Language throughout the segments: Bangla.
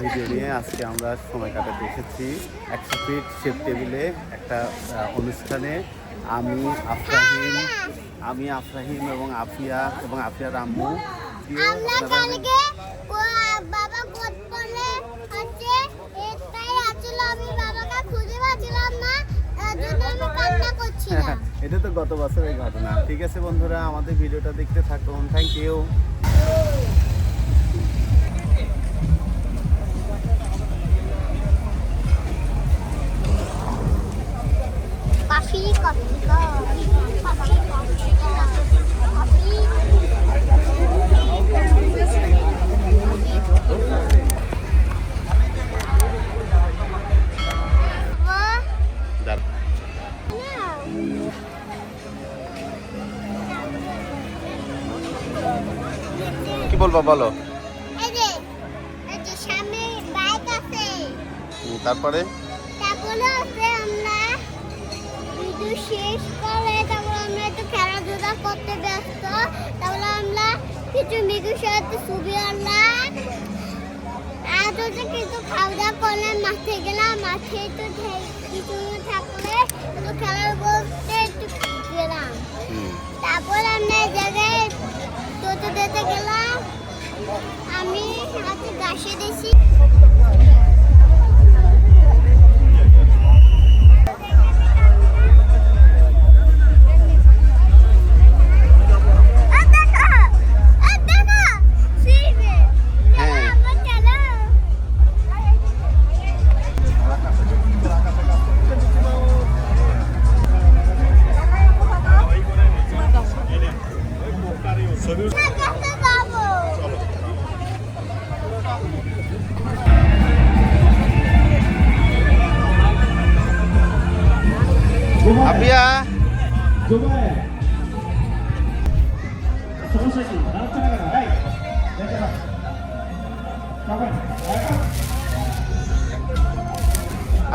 ভিডিও নিয়ে আজকে আমরা সময় কাটাতে এসেছি। একশো ফিট শেপ টেবিলে একটা অনুষ্ঠানে আমি আফরাহিম আমি আফরাহিম এবং আফিয়া এবং আফিয়ার আম্মু। কান্না করছিলাম। এটা তো গত বছরের ঘটনা। ঠিক আছে বন্ধুরা আমাদের ভিডিওটা দেখতে থাকুন। থ্যাংক ইউ কি বলব বলো? তারপরে? শেষ করে তারপর আমরা একটু খেলাধুলা করতে ব্যস্ত। তারপরে আমরা কিছু মিকুর সাথে ছবি আনলাম। আর হচ্ছে কিছু খাওয়া দাওয়া করলাম মাঠে গেলাম মাঠে একটু কিছু থাকলে একটু খেলার বলতে একটু গেলাম। তারপর আমরা জায়গায় টোটো দিতে গেলাম। আমি হাতে গাছে দিছি।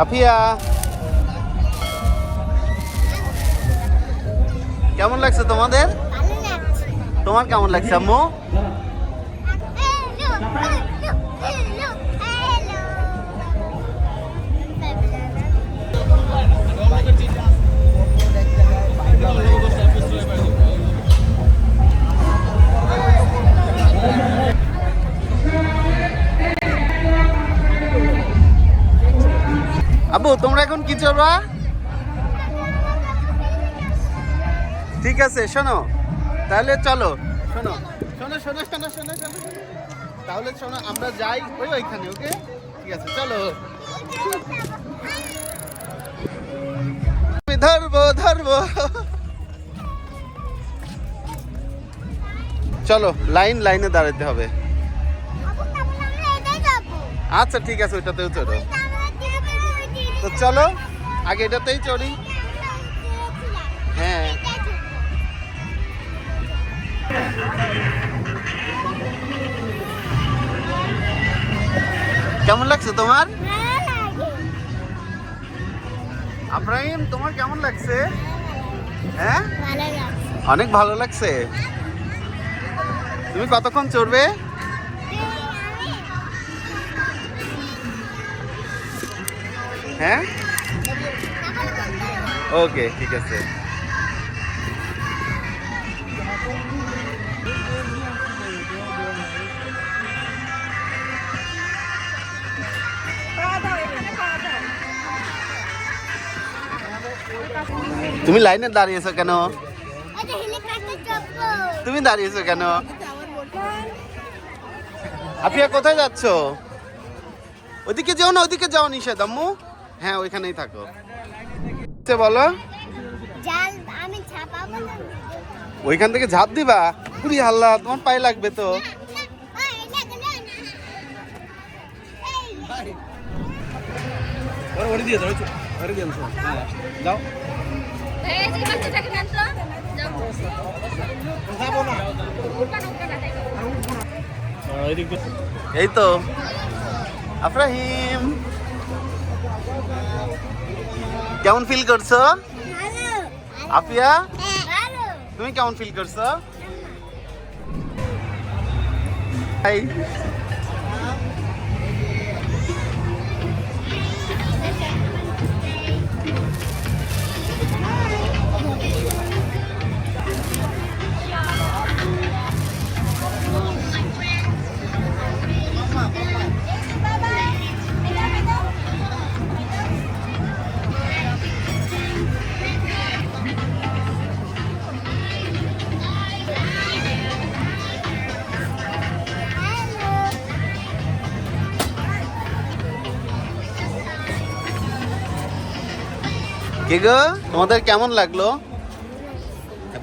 আপিয়া কেমন লাগছে তোমাদের? তোমার কেমন লাগছে আম্মু? আব্বু তোমরা এখন কি চলবা? ঠিক আছে শোনো। তাহলে চলো। শোনো শোনো শোনো শোনো শোনো। তাহলে শোনো আমরা যাই ওই ওইখানে ওকে? ঠিক আছে চলো। ধরবো ধরবো। চলো লাইন লাইনে দাঁড়াতে হবে। আচ্ছা ঠিক আছে ওইটাতেও চলো। তো চলো আগে এটাতেই চড়ি হ্যাঁ। কেমন লাগছে তোমার। আব্রাহিম তোমার কেমন লাগছে? হ্যাঁ? অনেক ভালো লাগছে। তুমি কতক্ষণ চড়বে? হ্যাঁ? ওকে, ঠিক আছে। তুমি লাইনে দাঁড়িয়েছো কেন। তুমি দাঁড়িয়েছো কেন? আপিয়া কোথায় যাচ্ছ? ওদিকে যাও না, ওদিকে যাও নিষেধ, আম্মু। হ্যাঁ ওইখানেই থাকো। বলো? জাল আমি ছাপাবো না। ওইখান থেকে ঝাঁপ দিবা? পুরি হাল্লা তোমার পায়ে লাগবে তো। যাও। এই তো। আফরাহিম। কেমন ফিল করছ? আপিয়া তুমি কেমন ফিল করছ? হাই তোমাদের কেমন লাগল?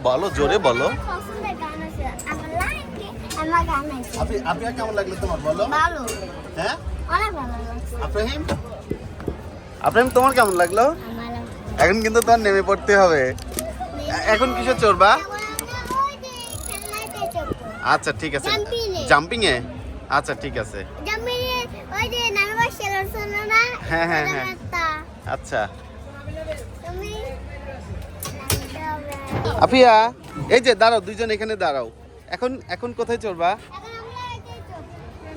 বলো জোরে বলো। পছন্দের গান আছে আমার লাগে আমার গান আছে। আপনি আপনার কেমন লাগল তোমার বলো। হ্যাঁ? আব্রাহিম আব্রাহিম তোমার কেমন লাগল? এখন কিন্তু তোমার নেমে পড়তে হবে। এখন কিসে চড়বা? আচ্ছা ঠিক আছে। জাম্পিং এ আচ্ছা ঠিক আছে। ওই যে নানবার ছিল না হ্যাঁ, হ্যাঁ, হ্যাঁ। আচ্ছা। আফিয়া এই যে দাঁড়াও দুইজন এখানে দাঁড়াও। এখন এখন কোথায় চড়বা?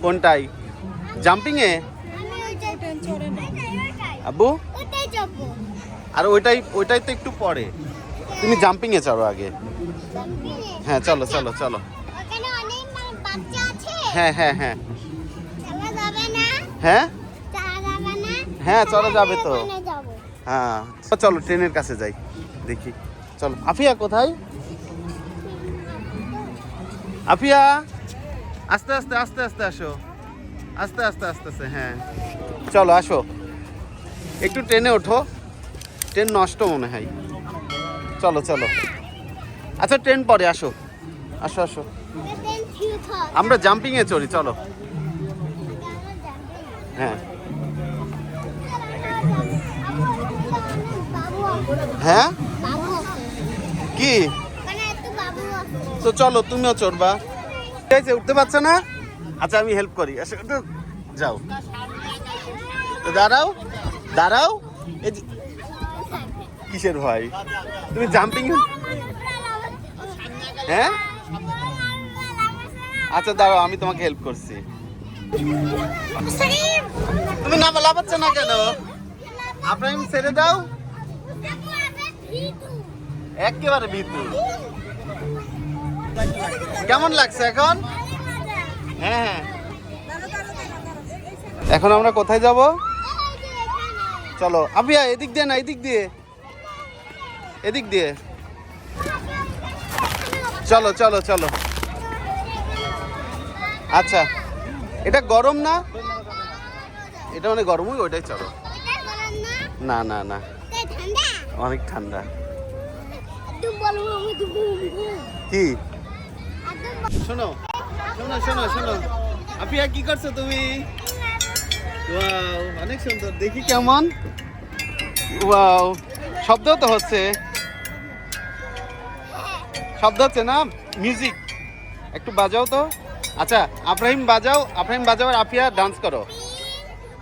কোনটাই? জাম্পিং এ আব্বু? আর ওইটাই ওইটাই তো একটু পরে। তুমি জাম্পিং এ চড়ো আগে। হ্যাঁ চলো চলো চলো। হ্যাঁ হ্যাঁ হ্যাঁ। হ্যাঁ? হ্যাঁ, চলা যাবে তো। হ্যাঁ চলো ট্রেনের কাছে যাই দেখি। চলো আফিয়া কোথায়? আফিয়া আস্তে আস্তে আস্তে আস্তে আসো। আস্তে আস্তে আস্তে আস্তে হ্যাঁ। চলো আসো। একটু ট্রেনে ওঠো। ট্রেন নষ্ট মনে হয়। চলো চলো। আচ্ছা ট্রেন পরে আসো। আসো আসো. আমরা জাম্পিংয়ে চড়ি চলো। হ্যাঁ। হ্যাঁ? কি? তো চলো তুমিও চড়বা। ঠিক আছে উঠতে পারছ না? আচ্ছা আমি হেল্প করি। একটু যাও। তো দাঁড়াও দাঁড়াও। এই কিসের ভয় তুমি জাম্পিং হ্যাঁ? আচ্ছা দাঁড়াও আমি তোমাকে হেল্প করছি। তুমি না লাফাচ্ছ না কেন? আব্রাহিম ছেড়ে দাও। একেবারে ভিতু কেমন লাগছে এখন? হ্যাঁ হ্যাঁ। এখন আমরা কোথায় যাব? চলো আপিয়া এদিক দিয়ে না এদিক দিয়ে। এদিক দিয়ে। চলো চলো চলো। আচ্ছা এটা গরম না? এটা মানে গরমই ওইটাই চলো। না? না না অনেক ঠান্ডা। কি? শোনো শোনো শোনো শোনো। আপিয়া কি করছ তুমি? ওয়াও অনেক সুন্দর। দেখি কেমন। ওয়াও শব্দ তো হচ্ছে। শব্দ হচ্ছে না? মিউজিক একটু বাজাও তো। আচ্ছা আফরাহিম বাজাও আফরাহিম বাজাও আর আফিয়া ডান্স করো।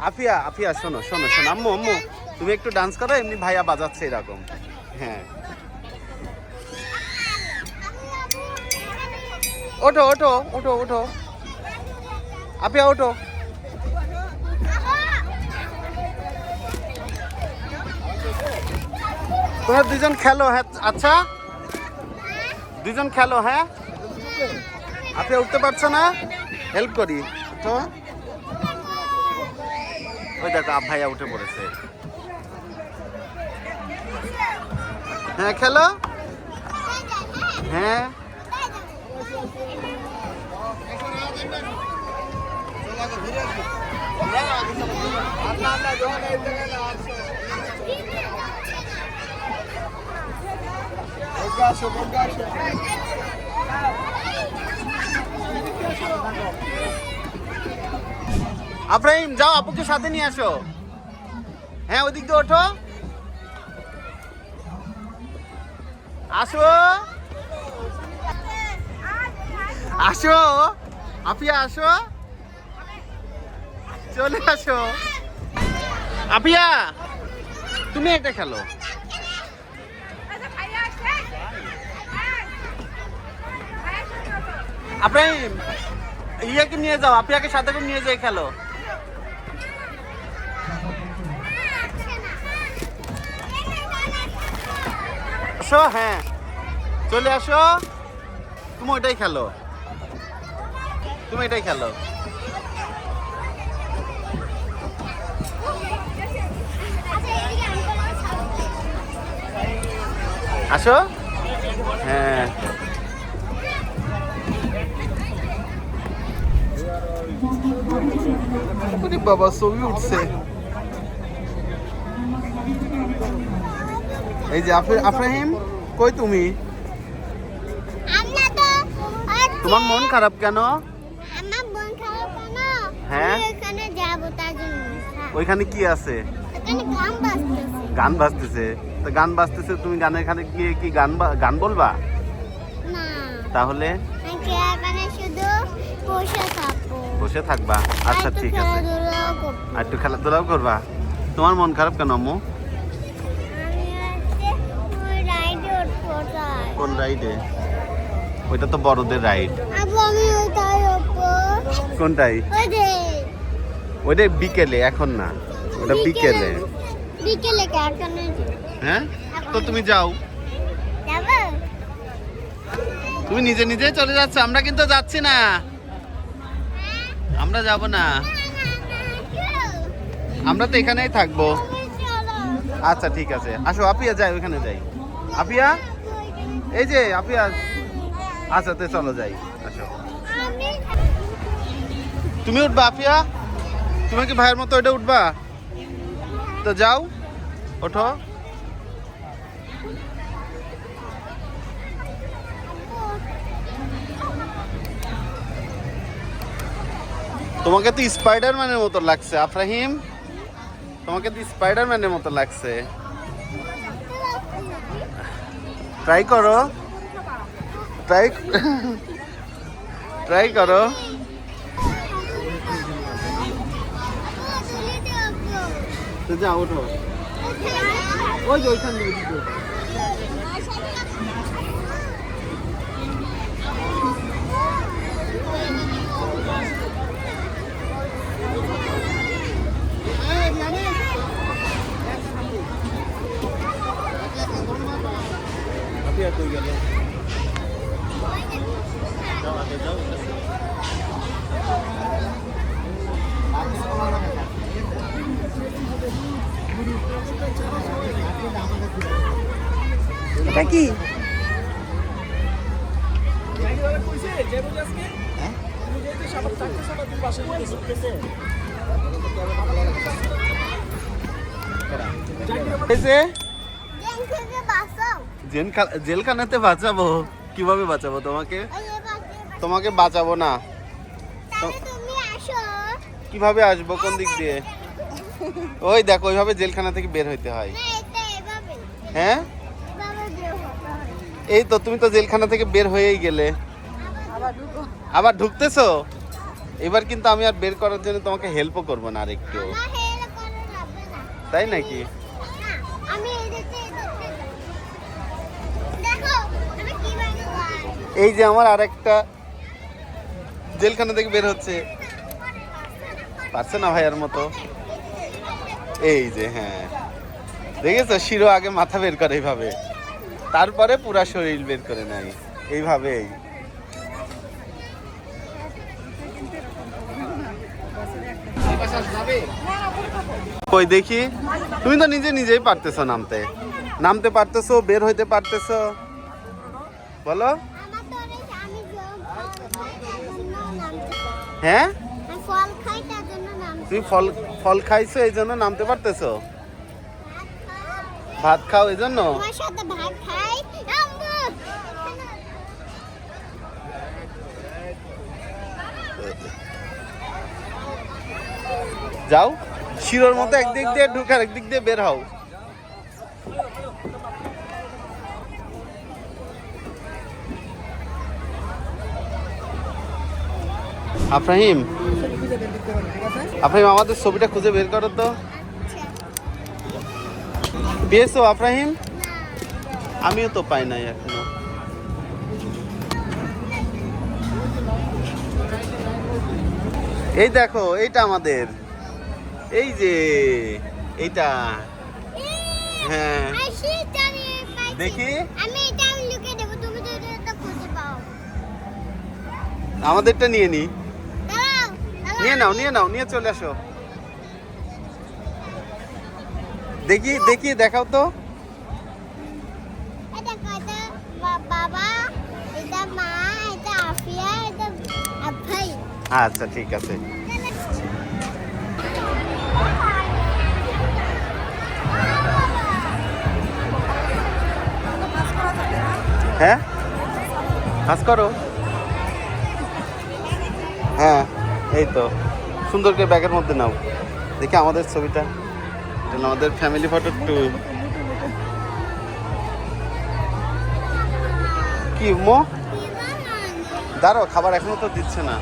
আফিয়া আফিয়া শোনো শোনো শোনো। আম্মু আম্মু তুমি একটু ডান্স করো এমনি ভাইয়া বাজাচ্ছে এরকম। হ্যাঁ। ওঠো ওঠো ওঠো ওঠো। আপিয়া, ওঠো। তোমরা দুজন খেলো হ্যাঁ আচ্ছা? দুজন খেলো হ্যাঁ আপনি উঠতে পারছ না? হেল্প করি। তো ওই দেখো আপ ভাইয়া উঠে পড়েছে। হ্যাঁ খেলো? হ্যাঁ। আব্রাহিম যাও আপুকে সাথে নিয়ে আসো। হ্যাঁ ওদিক দিয়ে ওঠো। আসো। আসো। আপিয়া আসো। চলে আসো। আপিয়া, তুমি একটা খেলো। আপনি ইয়েকে নিয়ে যাও, আপিয়াকে সাথে করে নিয়ে যাই খেলো। আসো হ্যাঁ। চলে আসো। তুমি ওইটাই খেলো। তুমি এটাই খেলো। আসো। হ্যাঁ। বাবা ছবি উঠছে। এই যে আফে- আফরাহিম কই তুমি? তোমার মন খারাপ কেন আমার বোন খারাপ কেন হ্যাঁ? ওখানে যাব তার জন্য হ্যাঁ। ওইখানে কি আছে? গান বাজতেছে। গান বাজতেছে? তো গান বাজতেছে তুমি গানের এখানে গিয়ে কি গান গান বলবা? না। তাহলে? এখানে শুধু বসে থাকব। বসে থাকবা? আচ্ছা ঠিক আছে। আর একটু খেলাধুলাও করবা? তোমার মন খারাপ কেন আম্মু। কোন রাইডে? ওইটা তো বড়দের রাইড। আবু আমি কোনটাই? ওইটা বিকেলে এখন না। ওটা বিকেলে বিকেলে। হ্যাঁ? তো তুমি যাও। তুমি নিজে নিজে চলে যাচ্ছ আমরা কিন্তু যাচ্ছি না। আমরা যাব না। আমরা তো এখানেই থাকব। আচ্ছা ঠিক আছে। আসো আপিয়া যাই ওইখানে যাই। আপিয়া? এই যে আপিয়া। আচ্ছা তো চলো যাই। আসো। তুমি উঠবা আপিয়া তুমি কি ভাইয়ের মতো ওইটা উঠবা? তো যাও, ওঠো। তোমাকে তো স্পাইডারম্যানের মতো লাগছে, আফরাহিম। তোমাকে তো স্পাইডারম্যানের মতো লাগছে। ট্রাই করো। ট্রাই ট্রাই করো। তো যাও ওঠো ওই যে ওইখান থেকে দিকে। আপিয়া কই এটা কি? জেলখানাতে বাঁচাবো। কীভাবে বাঁচাবো তোমাকে? তোমাকে বাঁচাবো না। তাহলে তুমি কীভাবে আসব কোন দিক দিয়ে? ওই দেখো ওইভাবে জেলখানা থেকে বের হইতে হয়। না এটা এভাবে। হ্যাঁ এভাবে বের হতে হয়। এই তো, তুমি তো জেলখানা থেকে বের হয়েই গেলে। আবার ঢুকতেছো? এবার কিন্তু আমি আর বের করার জন্য তোমাকে হেল্পও করব না আর একটু না তাই নাকি? এই যে আমার আরেকটা জেলখানা থেকে বের হচ্ছে। পারছে না ভাইয়ার মতো? এই যে হ্যাঁ। দেখেছ? শিরো আগে মাথা বের করে এইভাবে। তারপরে পুরা শরীর বের করে নেয়। এইভাবেই। কই দেখি? তুমি তো নিজে নিজেই পারতেছো নামতে। নামতে পারতেছো বের হইতে পারতেছো। বলো। হ্যাঁ? তুমি ফল ফল খাইছো এই জন্য নামতে পারতেছো? ভাত খাও এই জন্য? যাও শিরোর মতো একদিক দিয়ে ঢুকার একদিক দিয়ে বের হও। আফ্রাহিম আফরাহিম আমাদের ছবিটা খুঁজে বের করো তো। পেয়েছ আফরাহিম আমিও তো পাই নাই এখনও এই দেখো, এইটা আমাদের এই যে, এইটা হ্যাঁ। দেখি। আমাদেরটা নিয়ে নি। নিয়ে নাও নিয়ে নাও, নিয়ে চলে আসো দেখি দেখি দেখাও তো। আচ্ছা ঠিক আছে। হ্যাঁ? কাজ করো। হ্যাঁ এই তো। সুন্দর করে ব্যাগের মধ্যে নাও। দেখি আমাদের ছবিটা। এটা আমাদের ফ্যামিলি ফটো টু কি মো দাঁড়াও, খাবার এখনও তো দিচ্ছে না।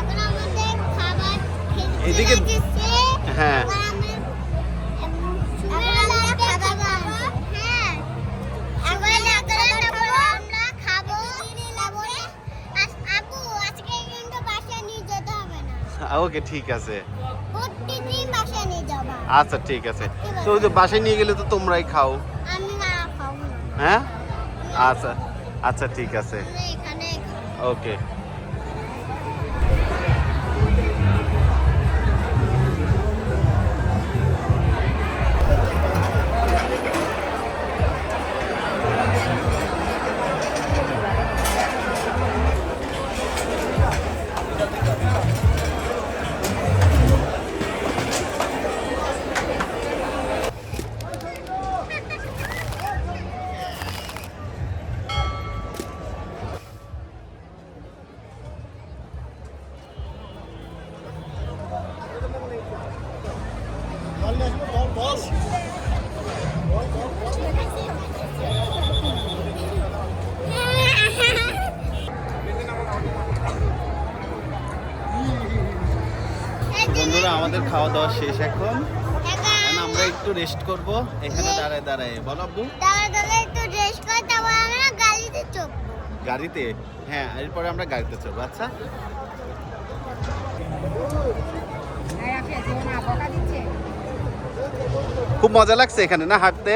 এখন আমাদের ওকে ঠিক আছে। আচ্ছা ঠিক আছে। তো ওই তো বাসায় নিয়ে গেলে তো তোমরাই খাও। হ্যাঁ? আচ্ছা আচ্ছা ঠিক আছে। ওকে। আমাদের খাওয়া দাওয়া শেষ এখন। আমরা একটু রেস্ট করব। এখানে দাঁড়ায় দাঁড়ায়। বল আব্বু। দাঁড়া দাঁড়া একটু ড্রেস করে তারপর আমরা গাড়িতে চড়বো। গাড়িতে? হ্যাঁ এরপরে আমরা গাড়িতে চলবো আচ্ছা। খুব মজা লাগছে এখানে না হাঁটতে?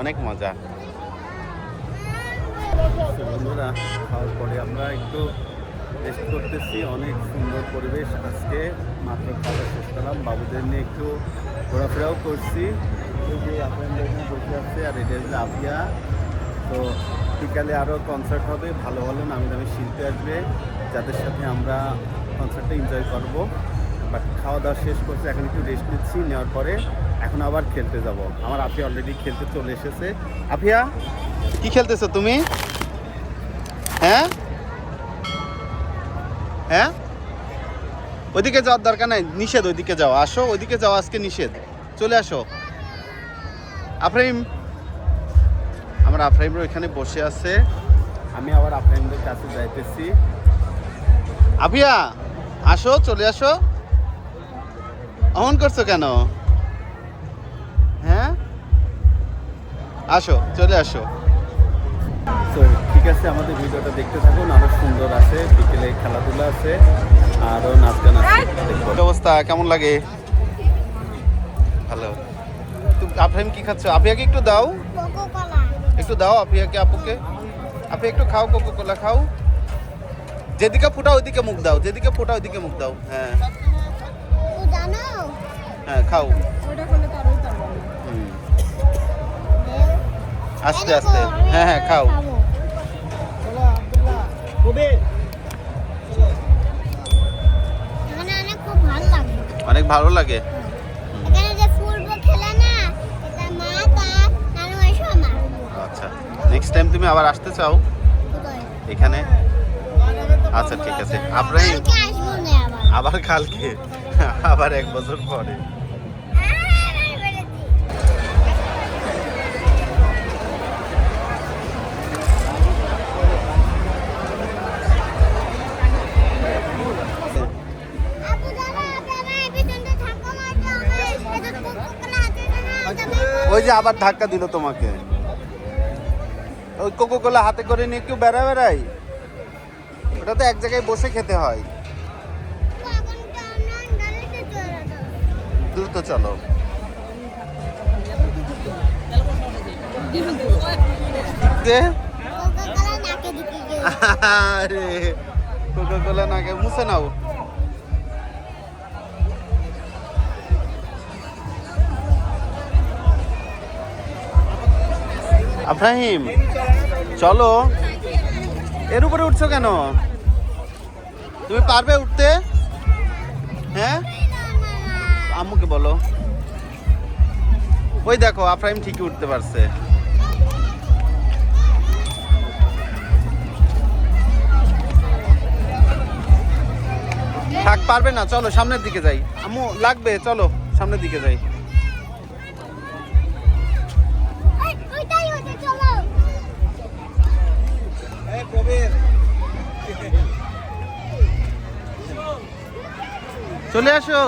অনেক মজা। তো বন্ধুরা খাওয়ার পরে আমরা একটু রেস্ট করতেছি, অনেক সুন্দর পরিবেশ আজকে। মাত্র খাওয়া শেষ করলাম। বাবুদের নিয়ে একটু ঘোরাফেরাও করছি। যে আপনাদের এখানে বসে আছে, আর এটা হচ্ছে আপিয়া তো বিকালে আরও কনসার্ট হবে, ভালো ভালো নামি দামি শিল্পী আসবে, যাদের সাথে আমরা কনসার্টটা এনজয় করব। বাট খাওয়া দাওয়া শেষ করছে, এখন একটু রেস্ট নিচ্ছি, নেওয়ার পরে এখন আবার খেলতে যাব। আমার আপিয়া অলরেডি খেলতে চলে এসেছে। আপিয়া কি খেলতেছো তুমি? হ্যাঁ? ওইদিকে যাওয়ার দরকার নাই, নিষেধ ওইদিকে যাও। আসো, ওইদিকে যাও, আজকে নিষেধ। চলে আসো। আফ্রাইম, আমার আফরাইমরা ওইখানে বসে আছে। আমি আবার আফ্রাইমদের কাছে যাইতেছি। আপিয়া আসো, চলে আসো। অমন করছ কেন? হ্যাঁ? আসো, চলে আসো। ঠিক আছে, আমাদের ভিডিওটা দেখতে থাকুন, আরও সুন্দর আছে, বিকেলে খেলাধুলা আছে। আরও নাচ গান কি অবস্থা? কেমন লাগে? ভালো। তুমি আফরাইম কি খাচ্ছ? আপিয়াকে একটু দাও। একটু দাও আপিয়াকে আপুকে। আপনি একটু খাও কোকো কোলা খাও। যেদিকে ফুটা ওইদিকে মুখ দাও। যেদিকে ফুটা ওইদিকে মুখ দাও। হ্যাঁ। হ্যাঁ খাও। আস্তে আস্তে। হ্যাঁ হ্যাঁ খাও। অনেক ভালো লাগে। আচ্ছা নেক্সট টাইম তুমি আবার আসতে চাও? এখানে? আচ্ছা ঠিক আছে। আবার কালকে আবার এক বছর পরে। ওই যে আবার ধাক্কা দিল তোমাকে। ওই কোকো কোলা হাতে করে নিয়ে কেউ বেড়া বেড়াই ওটা তো এক জায়গায় বসে খেতে হয়। দ্রুত চলো। কোকো কোলা নাকে মুছে নাও। আব্রাহিম চলো। এর উপরে উঠছো কেন? তুমি পারবে উঠতে? হ্যাঁ? আম্মুকে বলো। ওই দেখো, আফরাহিম ঠিকই উঠতে পারছে। থাক, পারবে না, চলো, সামনের দিকে যাই। আম্মু, লাগবে, চলো, সামনের দিকে যাই। চলে আসো।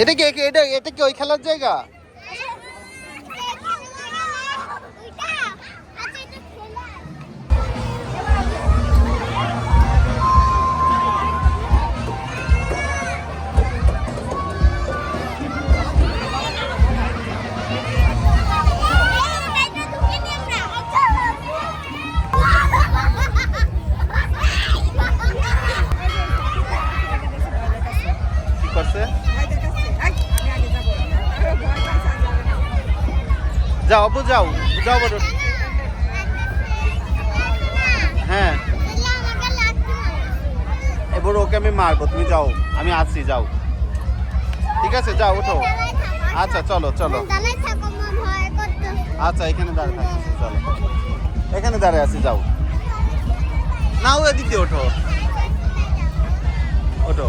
এটা কি এটা এটা কি ওই খেলার জায়গা? যাও, আমি আসছি যাও। ঠিক আছে, যাও ওঠো আচ্ছা চলো চলো। আচ্ছা এখানে দাঁড়িয়ে চলো। এখানে দাঁড়িয়ে আছি, যাও। নাও এদিকে, ওঠো। ওঠো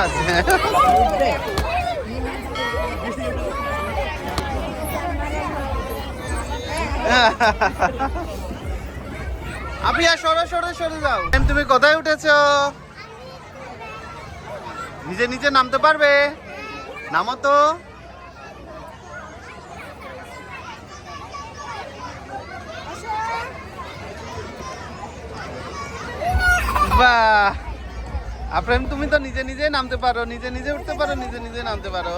আচ্ছা আপনি আর সরে সরে সরে যাও এম, তুমি কোথায় উঠেছো? নিজে নিজে নামতে পারবে? নামো তো। আফরাইম তুমি তো নিজে নিজে নামতে পারো, নিজে নিজে উঠতে পারো, নিজে নিজে নামতে পারো।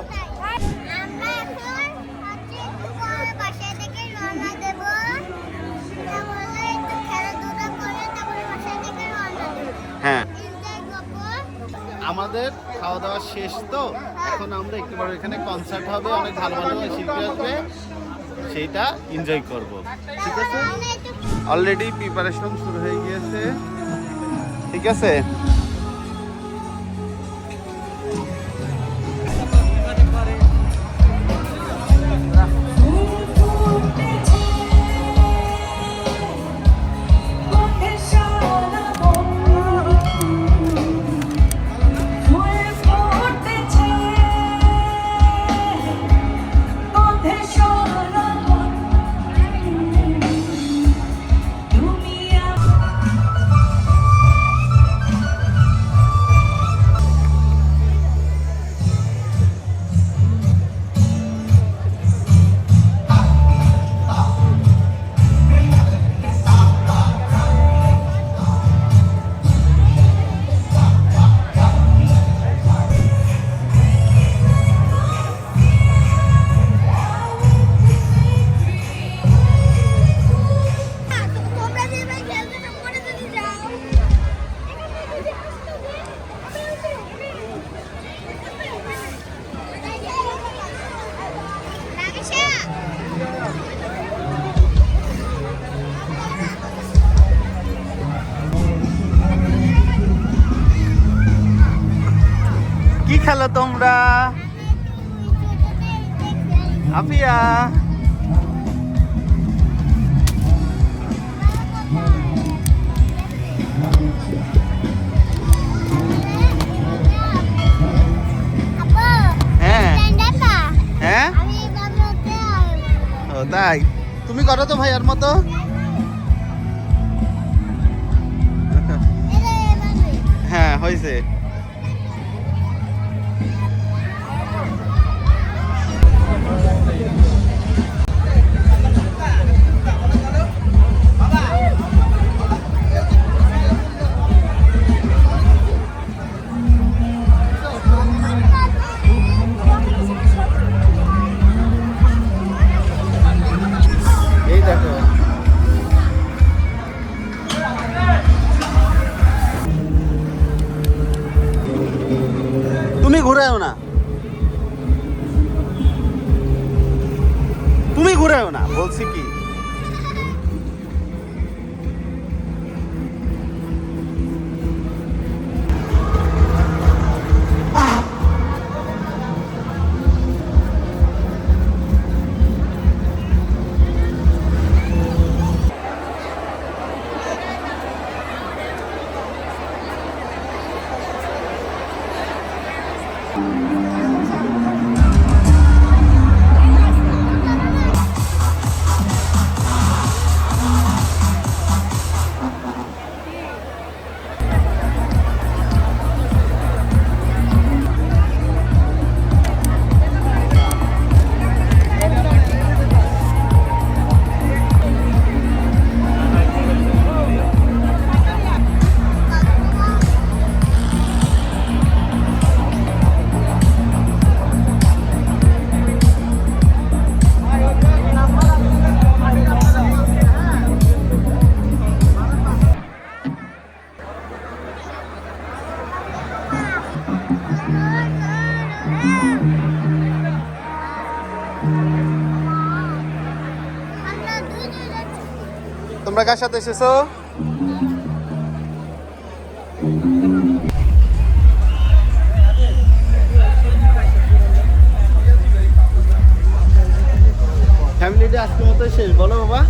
আমাদের খাওয়া দাওয়া শেষ তো। এখন আমরা একটু বড় এখানে কনসার্ট হবে, অনেক ভালো ভালো শিল্পী আসবে। সেইটা এনজয় করব। ঠিক আছে? অলরেডি প্রিপারেশন শুরু হয়ে গিয়েছে। ঠিক আছে? তাই তুমি করো তো ভাইয়ার মতো। হ্যাঁ হয়েছে ঘুরাও না। তুমি ঘুরেও না বলছি কি? কার সাথে এসেছ? ফ্যামিলিটা আজকের মতো শেষ। বলো বাবা।